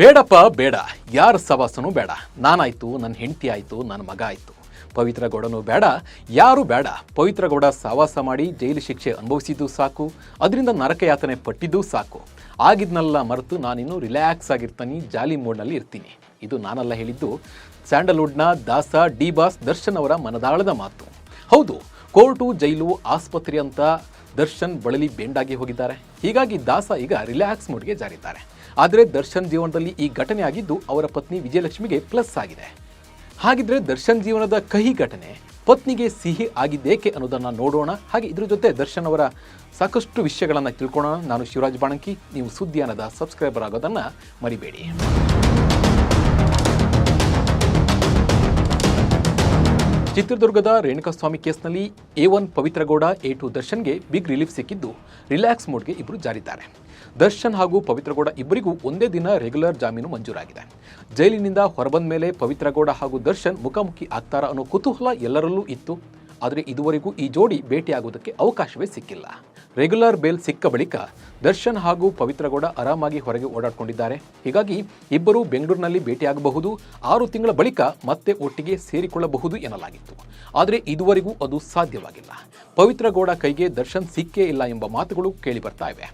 ಬೇಡಪ್ಪ, ಬೇಡ. ಯಾರ ಸವಾಸನೂ ಬೇಡ. ನಾನಾಯ್ತು ನನ್ನ ಹೆಂಡತಿ ಆಯಿತು ನನ್ನ ಮಗ ಆಯಿತು. ಪವಿತ್ರ ಗೌಡನು ಬೇಡ, ಯಾರು ಬೇಡ. ಪವಿತ್ರ ಗೌಡ ಸವಾಸ ಮಾಡಿ ಜೈಲು ಶಿಕ್ಷೆ ಅನುಭವಿಸಿದ್ದು ಸಾಕು, ಅದರಿಂದ ನರಕಯಾತನೆ ಪಟ್ಟಿದ್ದು ಸಾಕು. ಆಗಿದ್ನೆಲ್ಲ ಮರೆತು ನಾನಿನ್ನು ರಿಲ್ಯಾಕ್ಸ್ ಆಗಿರ್ತೀನಿ, ಜಾಲಿ ಮೋಡ್ನಲ್ಲಿ ಇರ್ತೀನಿ. ಇದು ನಾನಲ್ಲ ಹೇಳಿದ್ದು ಸ್ಯಾಂಡಲ್ವುಡ್ನ ದಾಸ, ಡಿ ಬಾಸ್, ದರ್ಶನ್ ಅವರ ಮನದಾಳದ ಮಾತು. ಹೌದು, ಕೋರ್ಟು, ಜೈಲು, ಆಸ್ಪತ್ರೆ ಅಂತ ದರ್ಶನ್ ಬಳಲಿ ಬೆಂಡಾಗಿ ಹೋಗಿದ್ದಾರೆ. ಹೀಗಾಗಿ ದಾಸ ಈಗ ರಿಲ್ಯಾಕ್ಸ್ ಮೂಡ್ಗೆ ಜಾರಿದ್ದಾರೆ. ಆದರೆ ದರ್ಶನ್ ಜೀವನದಲ್ಲಿ ಈ ಘಟನೆ ಆಗಿದ್ದು ಅವರ ಪತ್ನಿ ವಿಜಯಲಕ್ಷ್ಮಿಗೆ ಪ್ಲಸ್ ಆಗಿದೆ. ಹಾಗಿದ್ರೆ ದರ್ಶನ್ ಜೀವನದ ಕಹಿ ಘಟನೆ ಪತ್ನಿಗೆ ಸಿಹಿ ಆಗಿದ್ದೇಕೆ ಅನ್ನೋದನ್ನು ನೋಡೋಣ. ಹಾಗೆ ಇದ್ರ ಜೊತೆ ದರ್ಶನ್ ಅವರ ಸಾಕಷ್ಟು ವಿಷಯಗಳನ್ನು ತಿಳ್ಕೊಳ್ಳೋಣ ನಾನು ಶಿವರಾಜ್ ಬಾಣಂಕಿ, ನೀವು ಸುದ್ದಿಯಾನದ ಸಬ್ಸ್ಕ್ರೈಬರ್ ಆಗೋದನ್ನ ಮರಿಬೇಡಿ. ಚಿತ್ರದುರ್ಗದ ರೇಣುಕಾಸ್ವಾಮಿ ಕೇಸ್ನಲ್ಲಿ A one Pavithra Gowda, A two ದರ್ಶನ್ಗೆ ಬಿಗ್ ರಿಲೀಫ್ ಸಿಕ್ಕಿದ್ದು ರಿಲ್ಯಾಕ್ಸ್ ಮೋಡ್ಗೆ ಇಬ್ಬರು ಜಾರಿದ್ದಾರೆ. ದರ್ಶನ್ ಹಾಗೂ ಪವಿತ್ರಗೌಡ ಇಬ್ಬರಿಗೂ ಒಂದೇ ದಿನ ರೆಗ್ಯುಲರ್ ಜಾಮೀನು ಮಂಜೂರಾಗಿದೆ. ಜೈಲಿನಿಂದ ಹೊರಬಂದ ಮೇಲೆ ಪವಿತ್ರಗೌಡ ಹಾಗೂ ದರ್ಶನ್ ಮುಖಾಮುಖಿ ಆಗ್ತಾರಾ ಅನ್ನೋ ಕುತೂಹಲ ಎಲ್ಲರಲ್ಲೂ ಇತ್ತು. ಆದರೆ ಇದುವರೆಗೂ ಈ ಜೋಡಿ ಭೇಟಿಯಾಗುವುದಕ್ಕೆ ಅವಕಾಶವೇ ಸಿಕ್ಕಿಲ್ಲ. ರೆಗ್ಯುಲರ್ ಬೇಲ್ ಸಿಕ್ಕ ಬಳಿಕ ದರ್ಶನ್ ಹಾಗೂ ಪವಿತ್ರಗೌಡ ಆರಾಮಾಗಿ ಹೊರಗೆ ಓಡಾಡಿಕೊಂಡಿದ್ದಾರೆ. ಹೀಗಾಗಿ ಇಬ್ಬರು ಬೆಂಗಳೂರಿನಲ್ಲಿ ಭೇಟಿಯಾಗಬಹುದು. ಆರು ತಿಂಗಳ ಬಳಿಕ ಮತ್ತೆ ಒಟ್ಟಿಗೆ ಸೇರಿಕೊಳ್ಳಬಹುದು ಎನ್ನಲಾಗಿತ್ತು. ಆದರೆ ಇದುವರೆಗೂ ಅದು ಸಾಧ್ಯವಾಗಿಲ್ಲ. ಪವಿತ್ರಗೌಡ ಕೈಗೆ ದರ್ಶನ್ ಸಿಕ್ಕೇ ಇಲ್ಲ ಎಂಬ ಮಾತುಗಳು ಕೇಳಿ ಬರ್ತಾ ಇವೆ.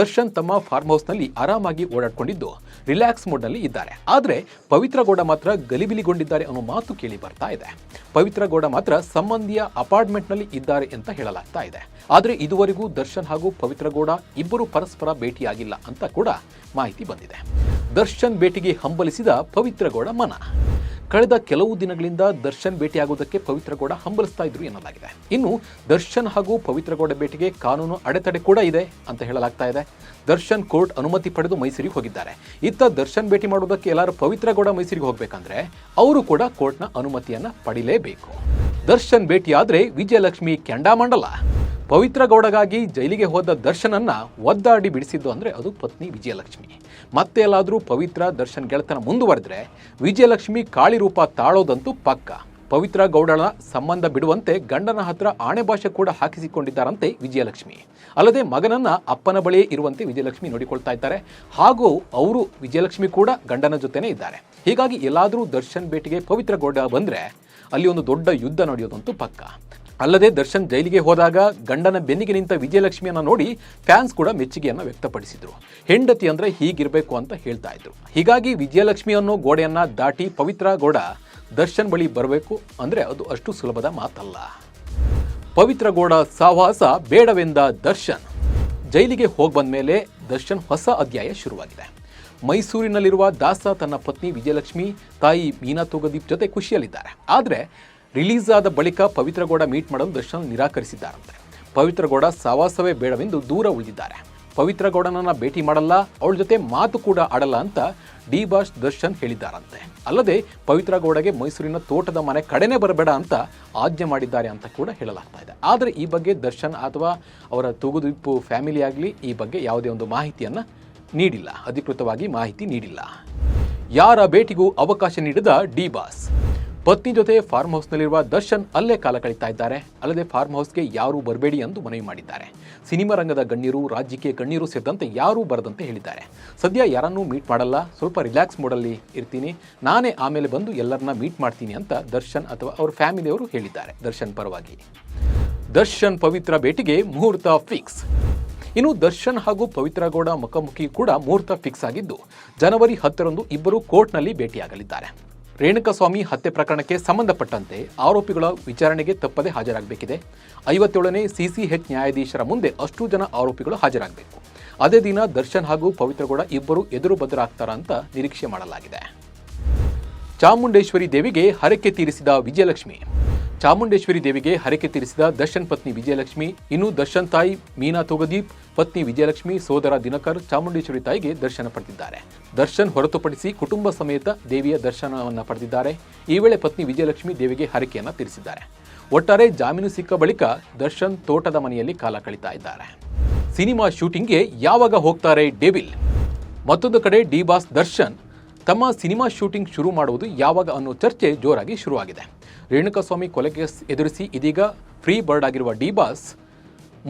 ದರ್ಶನ್ ತಮ್ಮ ಫಾರ್ಮ್ ಹೌಸ್ನಲ್ಲಿ ಆರಾಮಾಗಿ ಓಡಾಡಿಕೊಂಡಿದ್ದು ರಿಲ್ಯಾಕ್ಸ್ ಮೋಡ್ನಲ್ಲಿ ಇದ್ದಾರೆ. ಆದರೆ ಪವಿತ್ರಗೌಡ ಮಾತ್ರ ಗಲಿಬಿಲಿಗೊಂಡಿದ್ದಾರೆ ಅನ್ನೋ ಮಾತು ಕೇಳಿ ಬರ್ತಾ ಇದೆ ಪವಿತ್ರಗೌಡ ಮಾತ್ರ ಸಂಬಂಧಿಯ ಅಪಾರ್ಟ್ಮೆಂಟ್ನಲ್ಲಿ ಇದ್ದಾರೆ ಅಂತ ಹೇಳಲಾಗ್ತಾ ಇದೆ. ಆದರೆ ಇದುವರೆಗೂ ದರ್ಶನ್ ಹಾಗೂ ಪವಿತ್ರಗೌಡ ಇಬ್ಬರು ಪರಸ್ಪರ ಭೇಟಿಯಾಗಿಲ್ಲ ಅಂತ ಕೂಡ ಮಾಹಿತಿ ಬಂದಿದೆ. ದರ್ಶನ್ ಭೇಟಿಗೆ ಹಂಬಲಿಸಿದ ಪವಿತ್ರಗೌಡ ಮನ. ಕಳೆದ ಕೆಲವು ದಿನಗಳಿಂದ ದರ್ಶನ್ ಭೇಟಿಯಾಗುವುದಕ್ಕೆ ಪವಿತ್ರಗೌಡ ಹಂಬಲಿಸ್ತಾ ಇದ್ರು ಎನ್ನಲಾಗಿದೆ. ಇನ್ನು ದರ್ಶನ್ ಹಾಗೂ ಪವಿತ್ರಗೌಡ ಭೇಟಿಗೆ ಕಾನೂನು ಅಡೆತಡೆ ಕೂಡ ಇದೆ ಅಂತ ಹೇಳಲಾಗ್ತಾ ಇದೆ. ದರ್ಶನ್ ಕೋರ್ಟ್ ಅನುಮತಿ ಪಡೆದು ಮೈಸೂರಿಗೆ ಹೋಗಿದ್ದಾರೆ. ಇತ್ತ ದರ್ಶನ್ ಭೇಟಿ ಮಾಡುವುದಕ್ಕೆ ಎಲ್ಲರೂ ಪವಿತ್ರಗೌಡ ಮೈಸೂರಿಗೆ ಹೋಗಬೇಕಂದ್ರೆ ಅವರು ಕೂಡ ಕೋರ್ಟ್ನ ಅನುಮತಿಯನ್ನ ಪಡಿಲೇಬೇಕು. ದರ್ಶನ್ ಭೇಟಿಯಾದ್ರೆ ವಿಜಯಲಕ್ಷ್ಮಿ ಕೆಂಡಾಮಂಡಲ. ಪವಿತ್ರ ಗೌಡಗಾಗಿ ಜೈಲಿಗೆ ಹೋದ ದರ್ಶನನ್ನ ಒದ್ದಾಡಿ ಬಿಡಿಸಿದ್ದು ಅಂದ್ರೆ ಅದು ಪತ್ನಿ ವಿಜಯಲಕ್ಷ್ಮಿ. ಮತ್ತೆ ಎಲ್ಲಾದರೂ ಪವಿತ್ರ ದರ್ಶನ್ ಗೆಳೆತನ ಮುಂದುವರೆದ್ರೆ ವಿಜಯಲಕ್ಷ್ಮಿ ಕಾಳಿ ರೂಪ ತಾಳೋದಂತೂ ಪಕ್ಕ. ಪವಿತ್ರ ಗೌಡಳ ಸಂಬಂಧ ಬಿಡುವಂತೆ ಗಂಡನ ಹತ್ರ ಆಣೆ ಭಾಷೆ ಕೂಡ ಹಾಕಿಸಿಕೊಂಡಿದ್ದಾರಂತೆ ವಿಜಯಲಕ್ಷ್ಮಿ. ಅಲ್ಲದೆ ಮಗನನ್ನ ಅಪ್ಪನ ಬಳಿಯೇ ಇರುವಂತೆ ವಿಜಯಲಕ್ಷ್ಮಿ ನೋಡಿಕೊಳ್ತಾ ಇದ್ದಾರೆ. ಹಾಗೂ ಅವರು ವಿಜಯಲಕ್ಷ್ಮಿ ಕೂಡ ಗಂಡನ ಜೊತೆನೇ ಇದ್ದಾರೆ. ಹೀಗಾಗಿ ಎಲ್ಲಾದರೂ ದರ್ಶನ್ ಭೇಟಿಗೆ ಪವಿತ್ರ ಗೌಡ ಬಂದ್ರೆ ಅಲ್ಲಿ ಒಂದು ದೊಡ್ಡ ಯುದ್ಧ ನಡೆಯೋದಂತೂ ಪಕ್ಕ. ಅಲ್ಲದೆ ದರ್ಶನ್ ಜೈಲಿಗೆ ಹೋದಾಗ ಗಂಡನ ಬೆನ್ನಿಗೆ ನಿಂತ ವಿಜಯಲಕ್ಷ್ಮಿಯನ್ನ ನೋಡಿ ಫ್ಯಾನ್ಸ್ ಕೂಡ ಮೆಚ್ಚುಗೆಯನ್ನು ವ್ಯಕ್ತಪಡಿಸಿದ್ರು. ಹೆಂಡತಿ ಅಂದ್ರೆ ಹೀಗಿರಬೇಕು ಅಂತ ಹೇಳ್ತಾ ಇದ್ರು. ಹೀಗಾಗಿ ವಿಜಯಲಕ್ಷ್ಮಿ ಅನ್ನೋ ಗೋಡೆಯನ್ನ ದಾಟಿ ಪವಿತ್ರ ಗೌಡ ದರ್ಶನ್ ಬಳಿ ಬರಬೇಕು ಅಂದ್ರೆ ಅದು ಅಷ್ಟು ಸುಲಭದ ಮಾತಲ್ಲ. ಪವಿತ್ರ ಗೌಡ ಸಹವಾಸ ಬೇಡವೆಂದ ದರ್ಶನ್. ಜೈಲಿಗೆ ಹೋಗಿ ಬಂದ ಮೇಲೆ ದರ್ಶನ್ ಹೊಸ ಅಧ್ಯಾಯ ಶುರುವಾಗಿದೆ. ಮೈಸೂರಿನಲ್ಲಿರುವ ದಾಸ ತನ್ನ ಪತ್ನಿ ವಿಜಯಲಕ್ಷ್ಮಿ ತಾಯಿ ಮೀನಾ ತೋಗದೀಪ್ ಜೊತೆ ಖುಷಿಯಲ್ಲಿದ್ದಾರೆ. ಆದರೆ ರಿಲೀಸ್ ಆದ ಬಳಿಕ ಪವಿತ್ರಗೌಡ ಮೀಟ್ ಮಾಡಲು ದರ್ಶನ್ ನಿರಾಕರಿಸಿದ್ದಾರಂತೆ. ಪವಿತ್ರಗೌಡ ಸವಾಸವೇ ಬೇಡವೆಂದು ದೂರ ಉಳಿದಿದ್ದಾರೆ. ಪವಿತ್ರಗೌಡನನ್ನ ಭೇಟಿ ಮಾಡಲ್ಲ, ಅವಳ ಜೊತೆ ಮಾತು ಕೂಡ ಆಡಲ್ಲ ಅಂತ ಡಿ ಬಾಸ್ ದರ್ಶನ್ ಹೇಳಿದ್ದಾರಂತೆ. ಅಲ್ಲದೆ ಪವಿತ್ರಗೌಡಗೆ ಮೈಸೂರಿನ ತೋಟದ ಮನೆ ಕಡೆನೇ ಬರಬೇಡ ಅಂತ ಆಜ್ಞೆ ಮಾಡಿದ್ದಾರೆ ಅಂತ ಕೂಡ ಹೇಳಲಾಗ್ತಾ ಇದೆ. ಆದರೆ ಈ ಬಗ್ಗೆ ದರ್ಶನ್ ಅಥವಾ ಅವರ ತೂಗುದೀಪು ಫ್ಯಾಮಿಲಿ ಆಗಲಿ ಈ ಬಗ್ಗೆ ಯಾವುದೇ ಒಂದು ಮಾಹಿತಿಯನ್ನು ನೀಡಿಲ್ಲ. ಅಧಿಕೃತವಾಗಿ ಮಾಹಿತಿ ನೀಡಿಲ್ಲ. ಯಾರ ಭೇಟಿಗೂ ಅವಕಾಶ ನೀಡಿದ ಡಿ ಬಾಸ್ ಪತ್ನಿ ಜೊತೆ ಫಾರ್ಮ್ ಹೌಸ್ನಲ್ಲಿರುವ ದರ್ಶನ್ ಅಲ್ಲೇ ಕಾಲ ಕಳೀತಾ ಇದ್ದಾರೆ. ಅಲ್ಲದೆ ಫಾರ್ಮ್ ಹೌಸ್ಗೆ ಯಾರೂ ಬರಬೇಡಿ ಎಂದು ಮನವಿ ಮಾಡಿದ್ದಾರೆ. ಸಿನಿಮಾ ರಂಗದ ಗಣ್ಯರು, ರಾಜ್ಯಕ್ಕೆ ಗಣ್ಯರು ಸೇರಿದಂತೆ ಯಾರೂ ಬರದಂತೆ ಹೇಳಿದ್ದಾರೆ. ಸದ್ಯ ಯಾರನ್ನೂ ಮೀಟ್ ಮಾಡಲ್ಲ. ಸ್ವಲ್ಪ ರಿಲ್ಯಾಕ್ಸ್ ಮೋಡಲ್ಲಿ ಇರ್ತೀನಿ. ನಾನೇ ಆಮೇಲೆ ಬಂದು ಎಲ್ಲರನ್ನ ಮೀಟ್ ಮಾಡ್ತೀನಿ ಅಂತ ದರ್ಶನ್ ಅಥವಾ ಅವ್ರ ಫ್ಯಾಮಿಲಿಯವರು ಹೇಳಿದ್ದಾರೆ. ದರ್ಶನ್ ಪರವಾಗಿ. ದರ್ಶನ್ ಪವಿತ್ರ ಭೇಟಿಗೆ ಮುಹೂರ್ತ ಫಿಕ್ಸ್ ಇನ್ನು ದರ್ಶನ್ ಹಾಗೂ ಪವಿತ್ರ ಗೌಡ ಮುಖಾಮುಖಿ ಕೂಡ ಮುಹೂರ್ತ ಫಿಕ್ಸ್ ಆಗಿದ್ದು, ಜನವರಿ ಹತ್ತರಂದು ಇಬ್ಬರು ಕೋರ್ಟ್ನಲ್ಲಿ ಭೇಟಿಯಾಗಲಿದ್ದಾರೆ. ರೇಣುಕಸ್ವಾಮಿ ಹತ್ಯೆ ಪ್ರಕರಣಕ್ಕೆ ಸಂಬಂಧಪಟ್ಟಂತೆ ಆರೋಪಿಗಳ ವಿಚಾರಣೆಗೆ ತಪ್ಪದೆ ಹಾಜರಾಗಬೇಕಿದೆ. ಐವತ್ತೇಳನೇ ಸಿಸಿಎಚ್ ನ್ಯಾಯಾಧೀಶರ ಮುಂದೆ ಅಷ್ಟು ಜನ ಆರೋಪಿಗಳು ಹಾಜರಾಗಬೇಕು. ಅದೇ ದಿನ ದರ್ಶನ್ ಹಾಗೂ ಪವಿತ್ರಗೌಡ ಇಬ್ಬರು ಎದುರು ಅಂತ ನಿರೀಕ್ಷೆ ಮಾಡಲಾಗಿದೆ. ಚಾಮುಂಡೇಶ್ವರಿ ದೇವಿಗೆ ಹರಕೆ ತೀರಿಸಿದ ವಿಜಯಲಕ್ಷ್ಮಿ. ಚಾಮುಂಡೇಶ್ವರಿ ದೇವಿಗೆ ಹರಕೆ ತೀರಿಸಿದ ದರ್ಶನ್ ಪತ್ನಿ ವಿಜಯಲಕ್ಷ್ಮಿ, ಇನ್ನು ದರ್ಶನ್ ತಾಯಿ ಮೀನಾ ತೋಗದೀಪ್, ಪತ್ನಿ ವಿಜಯಲಕ್ಷ್ಮಿ, ಸೋದರ ದಿನಕರ್ ಚಾಮುಂಡೇಶ್ವರಿ ತಾಯಿಗೆ ದರ್ಶನ ಪಡೆದಿದ್ದಾರೆ. ದರ್ಶನ್ ಹೊರತುಪಡಿಸಿ ಕುಟುಂಬ ಸಮೇತ ದೇವಿಯ ದರ್ಶನವನ್ನು ಪಡೆದಿದ್ದಾರೆ. ಈ ವೇಳೆ ಪತ್ನಿ ವಿಜಯಲಕ್ಷ್ಮಿ ದೇವಿಗೆ ಹರಕೆಯನ್ನು ತೀರಿಸಿದ್ದಾರೆ. ಒಟ್ಟಾರೆ ಜಾಮೀನು ಸಿಕ್ಕ ಬಳಿಕ ದರ್ಶನ್ ತೋಟದ ಮನೆಯಲ್ಲಿ ಕಾಲ ಕಳೀತಾ ಇದ್ದಾರೆ. ಸಿನಿಮಾ ಶೂಟಿಂಗ್ಗೆ ಯಾವಾಗ ಹೋಗ್ತಾರೆ ಡೆವಿಲ್? ಮತ್ತೊಂದು ಕಡೆ ಡಿ ಬಾಸ್ ದರ್ಶನ್ ತಮ್ಮ ಸಿನಿಮಾ ಶೂಟಿಂಗ್ ಶುರು ಮಾಡುವುದು ಯಾವಾಗ ಅನ್ನೋ ಚರ್ಚೆ ಜೋರಾಗಿ ಶುರುವಾಗಿದೆ. ರೇಣುಕಾಸ್ವಾಮಿ ಕೊಲೆ ಕೇಸ್ ಎದುರಿಸಿ ಇದೀಗ ಫ್ರೀ ಬರ್ಡ್ ಆಗಿರುವ ಡಿ ಬಾಸ್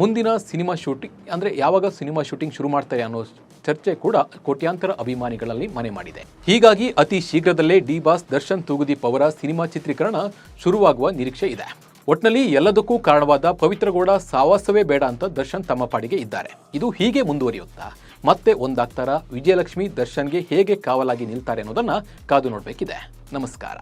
ಮುಂದಿನ ಸಿನಿಮಾ ಶೂಟಿಂಗ್ ಅಂದರೆ ಯಾವಾಗ ಸಿನಿಮಾ ಶೂಟಿಂಗ್ ಶುರು ಮಾಡ್ತಾರೆ ಅನ್ನೋ ಚರ್ಚೆ ಕೂಡ ಕೋಟ್ಯಾಂತರ ಅಭಿಮಾನಿಗಳಲ್ಲಿ ಮನೆ ಮಾಡಿದೆ. ಹೀಗಾಗಿ ಅತಿ ಶೀಘ್ರದಲ್ಲೇ ಡಿ ಬಾಸ್ ದರ್ಶನ್ ತೂಗುದೀಪ್ ಅವರ ಸಿನಿಮಾ ಚಿತ್ರೀಕರಣ ಶುರುವಾಗುವ ನಿರೀಕ್ಷೆ ಇದೆ. ಒಟ್ನಲ್ಲಿ ಎಲ್ಲದಕ್ಕೂ ಕಾರಣವಾದ ಪವಿತ್ರಗೌಡ ಸಾವಾಸವೇ ಬೇಡ ಅಂತ ದರ್ಶನ್ ತಮ್ಮ ಪಾಡಿಗೆ ಇದ್ದಾರೆ. ಇದು ಹೀಗೆ ಮುಂದುವರಿಯುತ್ತಾ? ಮತ್ತೆ ಒಂದಾಗ್ತಾರ ವಿಜಯಲಕ್ಷ್ಮಿ ದರ್ಶನ್ಗೆ ಹೇಗೆ ಕಾವಲಾಗಿ ನಿಲ್ತಾರೆ ಅನ್ನೋದನ್ನ ಕಾದು ನೋಡಬೇಕಿದೆ. ನಮಸ್ಕಾರ.